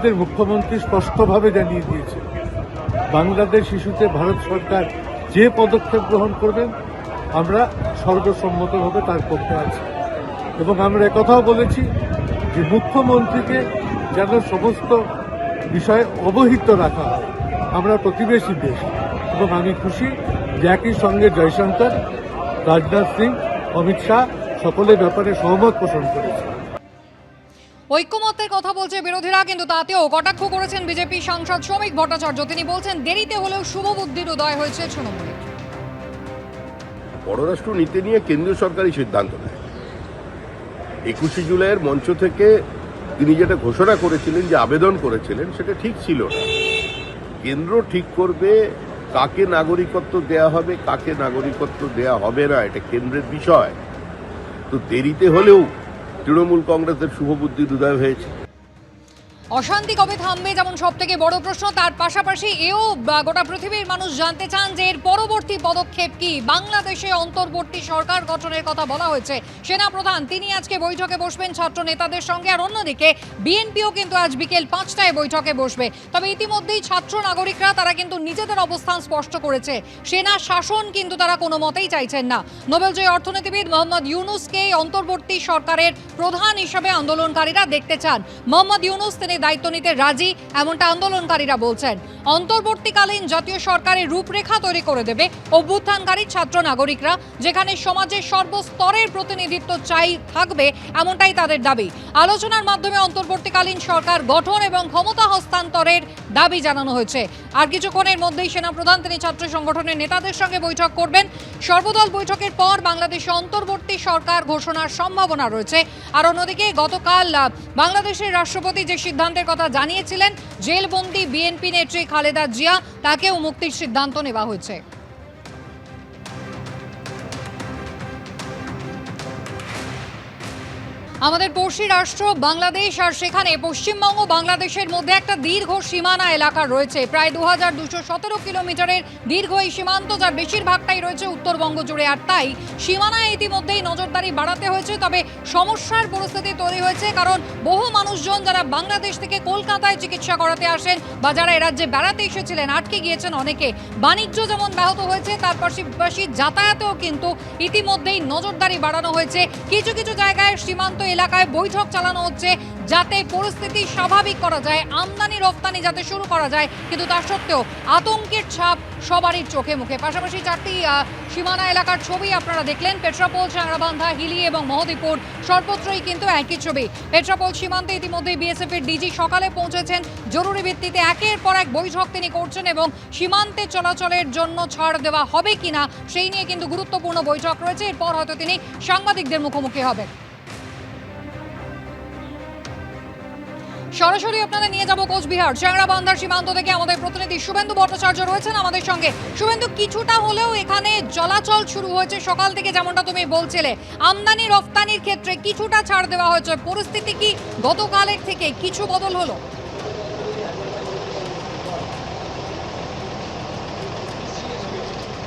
আমাদের মুখ্যমন্ত্রী স্পষ্টভাবে জানিয়ে দিয়েছে, বাংলাদেশ শিশুতে ভারত সরকার যে পদক্ষেপ গ্রহণ করবেন আমরা সর্বসম্মতভাবে তার পক্ষে আছি। এবং আমরা একথাও বলেছি যে মুখ্যমন্ত্রীকে যেন সমস্ত বিষয়ে অবহিত রাখা হয়। আমরা প্রতিবেশী দেশ। এবং আমি খুশি যে একই সঙ্গে জয়শঙ্কর, রাজনাথ সিং, অমিত শাহ সকলের ব্যাপারে সহমত পোষণ করেছে ঐক্যমত্যের কথা বলছে বিরোধীরা, কিন্তু তাতেও কটাক্ষ করেছেন বিজেপি সাংসদ শ্রমিক ভট্টাচার্য। তিনি বলছেন, দেরিতে হলেও শুভ বুদ্ধির উদয় হয়েছে তৃণমূলে পররাষ্ট্র নীতি নিয়ে কেন্দ্রীয় সরকারই সিদ্ধান্ত নেয়। একুশে জুলাইয়ের মঞ্চ থেকে তিনি যেটা ঘোষণা করেছিলেন, যে আবেদন করেছিলেন, সেটা ঠিক ছিল না। কেন্দ্র ঠিক করবে, কাকে নাগরিকত্ব দেয়া হবে, কাকে নাগরিকত্ব দেয়া হবে না, এটা কেন্দ্রের বিষয়। তো দেরিতে হলেও তৃণমূল কংগ্রেসের শুভবুদ্ধির উদয় হয়েছে। অশান্তি কবে থামবে, যেমন সব থেকে বড় প্রশ্ন। তার পাশাপাশি এও গোটা পৃথিবীর মানুষ জানতে চান যে এর পরবর্তী পদক্ষেপ কি। বাংলাদেশে অন্তর্বর্তী সরকার গঠনের কথা বলা হয়েছে। সেনা প্রধান, তিনি আজকে বৈঠকে বসবেন ছাত্র নেতাদের সঙ্গে। আর অন্যদিকে, বিএনপিও কিন্তু আজ বিকেল পাঁচটায় বৈঠকে বসবে। তবে ইতিমধ্যেই ছাত্র নাগরিকরা, তারা কিন্তু নিজেদের অবস্থান স্পষ্ট করেছে। সেনা শাসন কিন্তু তারা কোনো মতেই চাইছেন না। নোবেলজয়ী অর্থনীতিবিদ মোহাম্মদ ইউনুসকে অন্তর্বর্তী সরকারের প্রধান হিসেবে আন্দোলনকারীরা দেখতে চান। মোহাম্মদ ইউনুস, তিনি দায়িত্ব নিতে রাজি, এমনটা আন্দোলনকারীরা বলছেন। অন্তর্বর্তীকালীন জাতীয় সরকারের রূপরেখা তৈরি করে দেবে অভ্যুত্থানকারী ছাত্র নাগরিকরা যেখানে সমাজের সর্বস্তরের প্রতিনিধিত্ব চাই থাকবে, এমনটাই তাদের দাবি। আলোচনার মাধ্যমে অন্তর্বর্তীকালীন সরকার গঠন এবং ক্ষমতা হস্তান্তরের দাবি জানানো হয়েছে। আর কিছুক্ষণের মধ্যেই সেনাপ্রধান, তিনি ছাত্র সংগঠনের নেতাদের সঙ্গে বৈঠক করবেন। সর্বদল বৈঠকের পর বাংলাদেশে অন্তর্বর্তী সরকার ঘোষণার সম্ভাবনা রয়েছে। আর অন্যদিকে গতকাল বাংলাদেশের রাষ্ট্রপতি যে সিদ্ধান্তের কথা জানিয়েছিলেন, জেলবন্দি বিএনপি নেত্রী খালেদা জিয়া, তাকেও মুক্তির সিদ্ধান্ত নেওয়া হয়েছে। আমাদের পড়শি রাষ্ট্র বাংলাদেশ আর সেখানে পশ্চিমবঙ্গ বাংলাদেশের মধ্যে একটা দীর্ঘ সীমানা এলাকা রয়েছে। প্রায় দু হাজার দুশো সতেরো কিলোমিটারের দীর্ঘ এই সীমান্ত যার বেশিরভাগটাই রয়েছে উত্তরবঙ্গ জুড়ে। আর তাই সীমানায় ইতিমধ্যেই নজরদারি বাড়াতে হয়েছে, তবে সমস্যার পরিস্থিতি তৈরি হয়েছে কারণ বহু মানুষজন যারা বাংলাদেশ থেকে কলকাতায় চিকিৎসা করাতে আসেন বা যারা এ রাজ্যে বেড়াতে এসেছিলেন, আটকে গিয়েছেন অনেকে। বাণিজ্য যেমন ব্যাহত হয়েছে, তার পাশাপাশি যাতায়াতেও কিন্তু ইতিমধ্যেই নজরদারি বাড়ানো হয়েছে। কিছু কিছু জায়গায় সীমান্ত এলাকায় বৈঠক চালানো হচ্ছে যাতে পরিস্থিতি স্বাভাবিক করা যায়, আমদানি, রপ্তানি যাতে শুরু করা যায়। কিন্তু তা সত্ত্বেও আতঙ্কের ছাপ সবারই চোখে মুখে। পাশাপাশি চারটি সীমানা এলাকার ছবি আপনারা দেখলেন। পেট্রাপোল, চাংরাবান্ধা, হিলি এবং মহদীপুর সর্বত্রই কিন্তু একই ছবি। পেট্রাপোল সীমান্তে ইতিমধ্যে বিএসএফ এর ডিজি সকালে পৌঁছেছেন। জরুরি ভিত্তিতে একের পর এক বৈঠক তিনি করছেন এবং সীমান্তে চলাচলের জন্য ছাড় দেওয়া হবে কিনা, সেই নিয়ে কিন্তু গুরুত্বপূর্ণ বৈঠক রয়েছে। এরপর হয়তো তিনি সাংবাদিকদের মুখোমুখি হবেন। সরাসরি আপনাদের নিয়ে যাব কোচবিহার। চ্যাংরাবান্ধার সীমান্ত থেকে আমাদের প্রতিনিধি শুভেন্দু ভট্টাচার্য রয়েছেন আমাদের সঙ্গে। শুভেন্দু, কিছুটা হলেও এখানে চলাচল শুরু হয়েছে। সকাল থেকে যেমনটা তুমি বলছিলে, আমদানি রফতানির ক্ষেত্রে কিছুটা ছাড় দেওয়া হয়েছে। পরিস্থিতি কি গতকালের থেকে কিছু বদল হলো?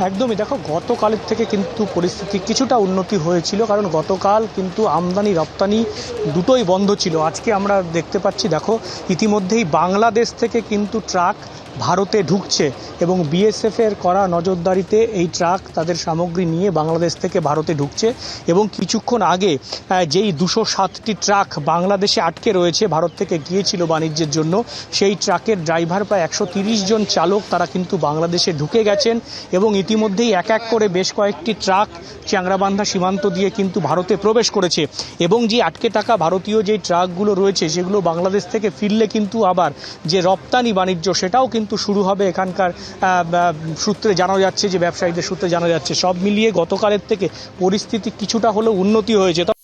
একদমই। দেখো, গতকালের থেকে কিন্তু পরিস্থিতি কিছুটা উন্নতি হয়েছিল, কারণ গতকাল কিন্তু আমদানি, রপ্তানি দুটোই বন্ধ ছিল। আজকে আমরা দেখতে পাচ্ছি, দেখো, ইতিমধ্যেই বাংলাদেশ থেকে কিন্তু ট্রাক ভারতে ঢুকছে এবং বিএসএফের করা নজরদারিতে এই ট্রাক তাদের সামগ্রী নিয়ে বাংলাদেশ থেকে ভারতে ঢুকছে এবং কিছুক্ষণ আগে যেই দুশো সাতটি ট্রাক বাংলাদেশে আটকে রয়েছে, ভারত থেকে গিয়েছিল বাণিজ্যের জন্য, সেই ট্রাকের ড্রাইভার প্রায় একশো জন চালক তারা কিন্তু বাংলাদেশে ঢুকে গেছেন এবং ইতিমধ্যেই এক এক করে বেশ কয়েকটি ট্রাক চ্যাংরাবান্ধা সীমান্ত দিয়ে কিন্তু ভারতে প্রবেশ করেছে এবং যে আটকে থাকা ভারতীয় যে ট্রাকগুলো রয়েছে, সেগুলো বাংলাদেশ থেকে ফিরলে কিন্তু আবার যে রপ্তানি বাণিজ্য, সেটাও কিন্তু শুরু হবে এখানকার সূত্রে জানা যাচ্ছে যে ব্যবসায়ীদের সূত্রে জানা যাচ্ছে। সব মিলিয়ে গতকালের থেকে পরিস্থিতি কিছুটা হলেও উন্নতি হয়েছে।